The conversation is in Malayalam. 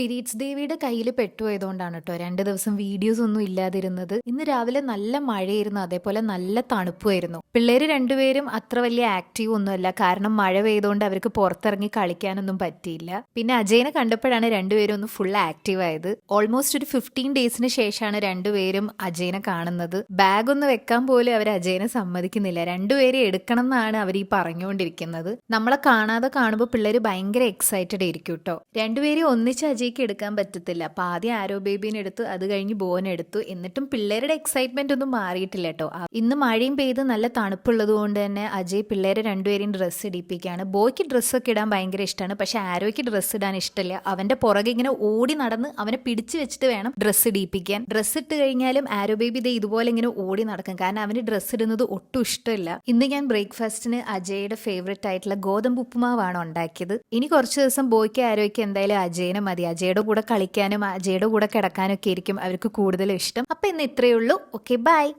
സ്പിരിറ്റ്സ് ദേവിയുടെ കയ്യിൽ പെട്ടുപോയതുകൊണ്ടാണ് കേട്ടോ. രണ്ട് ദിവസം വീഡിയോസ് ഒന്നും ഇല്ലാതിരുന്നത്. ഇന്ന് രാവിലെ നല്ല മഴയായിരുന്നു. അതേപോലെ നല്ല തണുപ്പുമായിരുന്നു. പിള്ളേര് രണ്ടുപേരും അത്ര വലിയ ആക്റ്റീവ് ഒന്നുമല്ല. കാരണം മഴ പെയ്തുകൊണ്ട് അവർക്ക് പുറത്തിറങ്ങി കളിക്കാനൊന്നും പറ്റിയില്ല. പിന്നെ അജയനെ കണ്ടപ്പോഴാണ് രണ്ടുപേരും ഒന്ന് ഫുൾ ആക്റ്റീവ് ആയത്. ഓൾമോസ്റ്റ് ഒരു ഫിഫ്റ്റീൻ ഡേയ്സിന് ശേഷമാണ് രണ്ടുപേരും അജയനെ കാണുന്നത്. ബാഗ് ഒന്ന് വെക്കാൻ പോലും അവർ അജയനെ സമ്മതിക്കുന്നില്ല. രണ്ടുപേരെ എടുക്കണം എന്നാണ് അവർ ഈ പറഞ്ഞുകൊണ്ടിരിക്കുന്നത്. നമ്മളെ കാണാതെ കാണുമ്പോൾ പിള്ളേര് ഭയങ്കര എക്സൈറ്റഡ് ആയിരിക്കും കേട്ടോ. രണ്ടുപേരെയും ഒന്നിച്ച് അജയ്ക്ക് എടുക്കാൻ പറ്റത്തില്ല. അപ്പം ആദ്യം ആരോ ബേബീനെ എടുത്തു അത് കഴിഞ്ഞ് ബോനെടുത്തു എന്നിട്ടും പിള്ളേരുടെ എക്സൈറ്റ്മെന്റ് ഒന്നും മാറിയിട്ടില്ല കേട്ടോ. ഇന്ന് മഴയും പെയ്ത് നല്ല തണുപ്പുള്ളത് കൊണ്ട് തന്നെ അജയ് പിള്ളേരെ രണ്ടുപേരെയും ഡ്രസ്സ് ഇടിപ്പിക്കുകയാണ്. ബോയ്ക്ക് ഡ്രസ്സൊക്കെ ഇടാൻ ഭയങ്കര ഇഷ്ടമാണ് പക്ഷെ ആരോയ്ക്ക് ഡ്രസ്സ് ഇടാൻ ഇഷ്ടമില്ല. അവന്റെ പുറകെ ഇങ്ങനെ ഓടി നടന്ന് അവനെ പിടിച്ചു വെച്ചിട്ട് വേണം ഡ്രസ്സ് ഇടിപ്പിക്കാൻ. ഡ്രസ്സ് ഇട്ട് കഴിഞ്ഞാലും ആരോ ബേബി ദേ ഇതുപോലെ ഇങ്ങനെ ഓടി നടക്കും. കാരണം അവന് ഡ്രസ്സ് ഇടുന്നത് ഒട്ടും ഇഷ്ടമില്ല. ഇന്ന് ഞാൻ ബ്രേക്ക്ഫാസ്റ്റിന് അജയുടെ ഫേവറേറ്റ് ആയിട്ടുള്ള ഗോതമ്പ് ഉപ്പുമാവാണ് ഉണ്ടാക്കിയത്. ഇനി കുറച്ച് ദിവസം ബോയ്ക്ക് ആരോയ്ക്ക് എന്തായാലും അജയനെ മതി. അജയുടെ കൂടെ കളിക്കാനും അജയുടെ കൂടെ കിടക്കാനും ഒക്കെ ആയിരിക്കും അവർക്ക് കൂടുതൽ ഇഷ്ടം. അപ്പൊ ഇന്ന് ഇത്രയേ ഉള്ളൂ. Okay bye